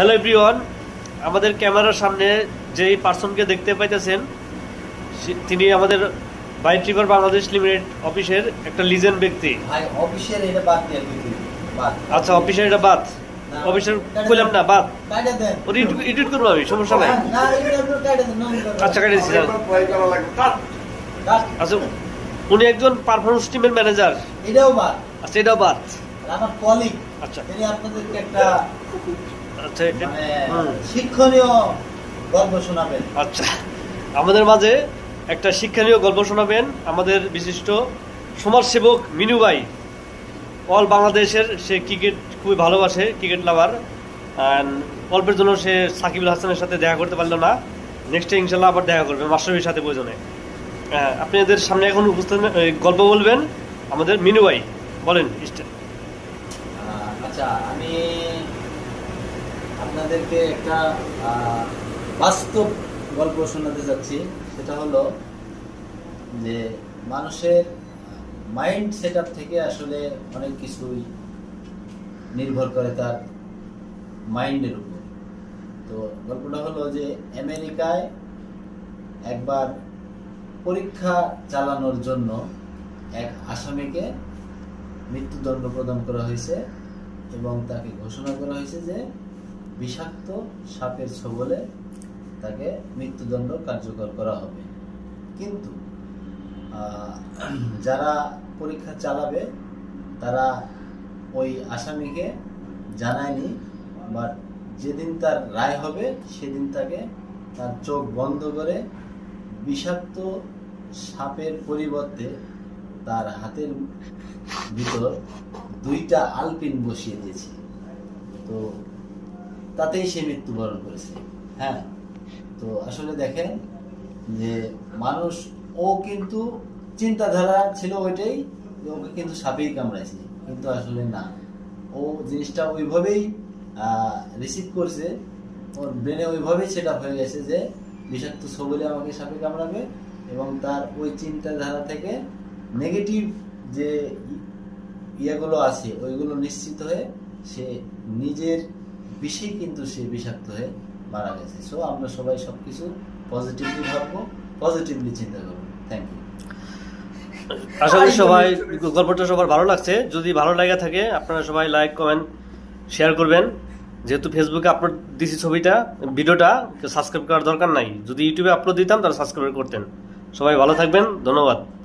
Hello everyone আমাদের ক্যামেরার সামনে যেই পার্সনকে দেখতে পাইতেছেন তিনি আমাদের বাইক ট্রিপার বাংলাদেশ লিমিটেড অফিসের একটা লিজেন ব্যক্তি। ভাই অফিসের এটা বাদ দিয়ে দিবি বাদ। আচ্ছা অফিসের এটা বাদ। অফিসের কইলাম না বাদ। কাটে দেন। ওটা এডিট করব আমি সমস্যা নাই। না এটা একটু দেন নম আচ্ছা কেটে দিচ্ছি আচ্ছা উনি একজন পারফরমেন্স টিমের ম্যানেজার এটাও বাদ। আচ্ছা এটাও বাদ। আমার কলিগ আচ্ছা। তিনি আপনাদেরকে একটা আচ্ছা মানে হুম। শিক্ষণীয় গল্প শোনাবেন। আচ্ছা আমাদের মাঝে একটা শিক্ষণীয় গল্প শোনাবেন আমাদের বিশিষ্ট সমাজসেবক মিনু ভাই। অল বাংলাদেশের সে ক্রিকেট খুবই ভালোবাসে ক্রিকেট লাভার। অল্পের জন্য সে সাকিবুল হাসানের সাথে দেখা করতে পারল না। নেক্সট ইনশাল্লাহ আবার দেখা করবে মাস্টারবির সাথে প্রয়োজনে। হ্যাঁ আপনাদের সামনে এখন উপস্থিত গল্প বলবেন আমাদের মিনু ভাই। বলেন স্টা- আহ, আচ্ছা আমি আপনাদেরকে একটা বাস্তব গল্প শোনাতে যাচ্ছি। সেটা হলো যে মানুষের মাইন্ড সেট থেকে আসলে অনেক কিছুই নির্ভর করে তার মাইন্ডের উপর। তো গল্পটা হলো যে আমেরিকায় একবার পরীক্ষা চালানোর জন্য এক আসামিকে মৃত্যুদণ্ড প্রদান করা হয়েছে। এবং তাকে ঘোষণা করা হয়েছে যে বিষাক্ত সাপের ছবলে তাকে মৃত্যুদণ্ড কার্যকর করা হবে। কিন্তু যারা পরীক্ষা চালাবে, তারা ওই আসামিকে জানায়নি বাট যেদিন তার রায় হবে, সেদিন তাকে তার চোখ বন্ধ করে বিষাক্ত সাপের পরিবর্তে তার হাতের ভিতর দুইটা আলপিন বসিয়ে দিয়েছে। তো তাতেই সে মৃত্যুবরণ করেছে। হ্যাঁ? তো আসলে দেখেন যে মানুষ, ও কিন্তু চিন্তাধারা ছিল ওইটাই ওকে কিন্তু সাপেই কামড়াইছে। কিন্তু আসলে না। ও জিনিসটা ওইভাবেই রিসিভ করছে। ওর ব্রেনে ওইভাবেই সেটা হয়ে গেছে যে বিষাক্ত ছবলে আমাকে সাপে কামড়াবে এবং তার ওই চিন্তাধারা থেকে নেগেটিভ যে ই- ইয়েগুলো আছে ওইগুলো নিশ্চিত হয়ে সে নিজের বিষেই কিন্তু সে বিষাক্ত হয়ে মারা গেছে। সো আমরা সবাই সব কিছু পজিটিভলি ভাববো পজিটিভলি চিন্তা করব। থ্যাংক ইউ আশা করি সবাই গল্পটা সবার ভালো লাগছে। যদি ভালো লাগে থাকে আপনারা সবাই লাইক কমেন্ট শেয়ার করবেন। যেহেতু ফেসবুকে আপলোড দিছি ছবিটা ভিডিওটা সাবস্ক্রাইব করার দরকার নাই। যদি ইউটিউবে আপলোড দিতাম তাহলে সাবস্ক্রাইব করতেন। সবাই ভালো থাকবেন ধন্যবাদ।